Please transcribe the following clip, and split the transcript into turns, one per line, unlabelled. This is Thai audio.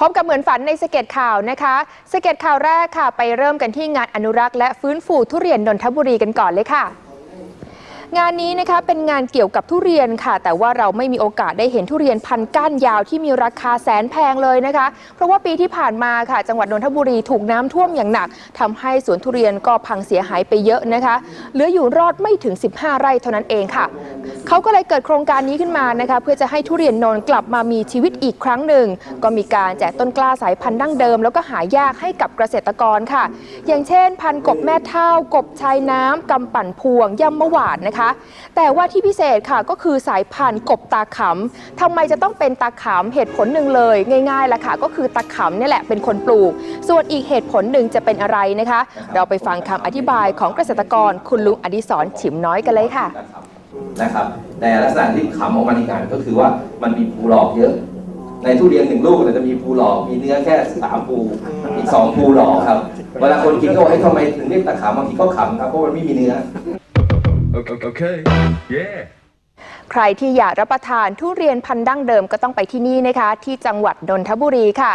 พบกับเหมือนฝันในสเก็ตข่าวนะคะสเก็ตข่าวแรกค่ะ ไปเริ่มกันที่งานอนุรักษ์และฟื้นฟูทุเรียนนนทบุรีกันก่อนเลยค่ะ งานนี้นะคะเป็นงานเกี่ยวกับทุเรียนค่ะ แต่ว่าเราไม่มีโอกาสได้เห็นทุเรียนพันก้านยาวที่มีราคาแสนแพงเลยนะคะ เพราะว่าปีที่ผ่านมาค่ะ จังหวัดนนทบุรีถูกน้ำท่วมอย่างหนักทำให้สวนทุเรียนก็พังเสียหายไปเยอะนะคะเหลืออยู่รอดไม่ถึง 15 ไร่เท่านั้นเองค่ะเขาก็เลยเกิดโครงการนี้ขึ้นมานะคะ เพื่อจะให้ทุเรียนนนท์กลับมามีชีวิตอีกครั้งหนึ่ง ก็มีการแจกต้นกล้าสายพันธุ์ดั้งเดิม แล้วก็หายากให้กับเกษตรกรค่ะ อย่างเช่น พันธุ์กบแม่เท่ากบชายน้ำกำปั่นพวงยำมะหวานนะคะแต่ว่าที่พิเศษค่ะก็คือสายพันธุ์กบตาขำทำไมจะต้องเป็นตาขำเหตุผลหนึ่งเลยง่ายๆละค่ะ ก็คือตาขำเนี่ยแหละเป็นคนปลูก ส่วนอีกเหตุผลหนึ่งจะเป็นอะไรนะคะ เราไปฟังคำอธิบายของเกษตรกรคุณลุงอดิศรฉิมน้อยกันเลยค่ะ
นะครับแต่ลักษณะที่ขำออกมาในงานก็คือว่ามันมีภูหลอกเยอะ ในทุเรียนหนึ่งลูกเนี่ยจะมีภูหลอกมีเนื้อแค่สามภูอีกสองภูหลอกครับเวลาคนกินก็บอกให้ยทำไมถึงเรียกตะขำบางทีก็ขำครับเพราะมันไม่มีเนื้อ
Okay. Okay. Yeah.
ใครที่อยากรับประทานทุเรียนพันธุ์ดั้งเดิมก็ต้องไปที่นี่นะคะ ที่จังหวัดนนทบุรีค่ะ